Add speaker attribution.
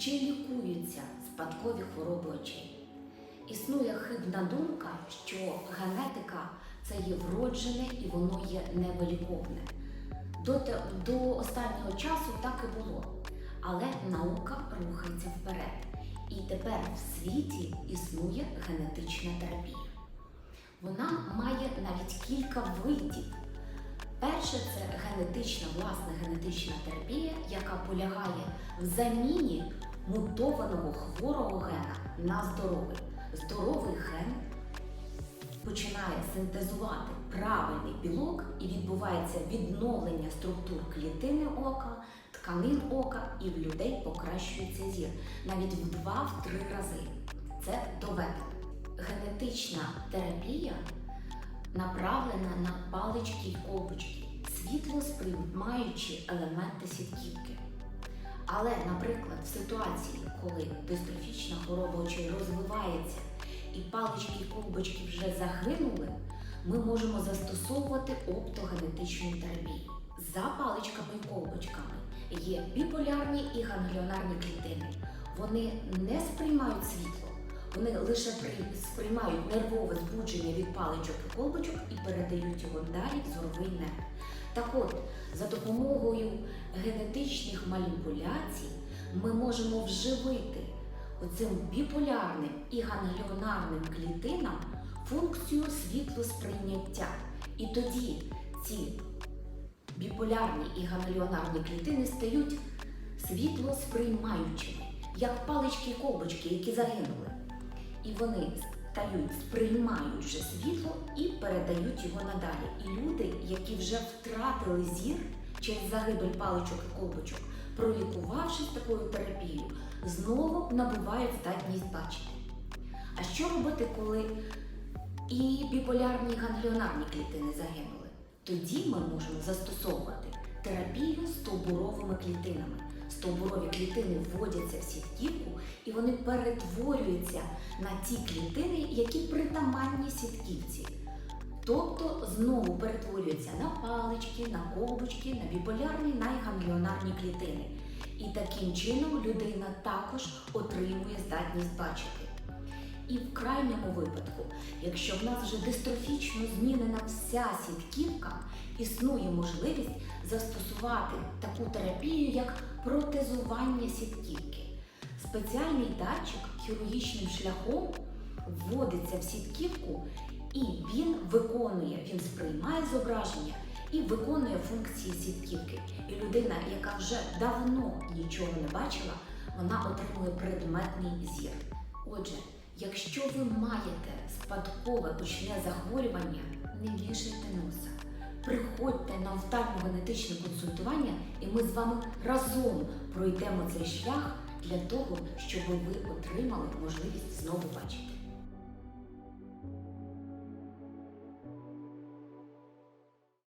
Speaker 1: Чи лікуються спадкові хвороби очей? Існує хибна думка, що генетика це є вроджене і воно є невиліковне. До, до останнього часу так і було. Але наука рухається вперед. І тепер в світі існує генетична терапія. Вона має навіть кілька видів. Перше це генетична, власне, генетична терапія, яка полягає в заміні мутованого хворого гена на здоровий. Здоровий ген починає синтезувати правильний білок і відбувається відновлення структур клітини ока, тканин ока, і в людей покращується зір навіть в два-три рази. Це доведено. Генетична терапія направлена на палички й колбочки, світло сприймаючи елементи сітківки. Але, наприклад, в ситуації, коли дистрофічна хвороба очей розвивається і палички і колбочки вже загинули, ми можемо застосовувати оптогенетичну терапію. За паличками і колбочками є біполярні і гангліонарні клітини. Вони не сприймають світло, вони лише при- сприймають нервове збудження від паличок і колбочок і передають його далі в зоровий нерв. Так от, за допомогою генетичних маніпуляцій ми можемо вживити оцим біполярним і гангліонарним клітинам функцію світлосприйняття. І тоді ці біполярні і гангліонарні клітини стають світлосприймаючими, як палички і колбочки, які загинули. І вони стають сприймаючи світло і передають його надалі. І люди, які вже втратили зір через загибель паличок і колбочок, пролікувавшись такою терапією, знову набувають здатність бачити. А що робити, коли і біполярні і гангліонарні клітини загинули? Тоді ми можемо застосовувати терапію стовбуровими клітинами. Стовбурові клітини вводяться в сітківку і вони перетворюються на ті клітини, які притаманні сітківці. Тобто знову перетворюються на палички, на ковбочки, на біполярні, на клітини. І таким чином людина також отримує здатність бачити. І в крайньому випадку, якщо в нас вже дистрофічно змінена вся сітківка, існує можливість застосувати таку терапію, як протезування сітківки. Спеціальний датчик хірургічним шляхом вводиться в сітківку, і він виконує, він сприймає зображення і виконує функції сітківки. І людина, яка вже давно нічого не бачила, вона отримує предметний зір. Отже, якщо ви маєте спадкове очне захворювання, не вішайте носа. Приходьте на офтальмогенетичне консультування, і ми з вами разом пройдемо цей шлях для того, щоб ви отримали можливість знову бачити.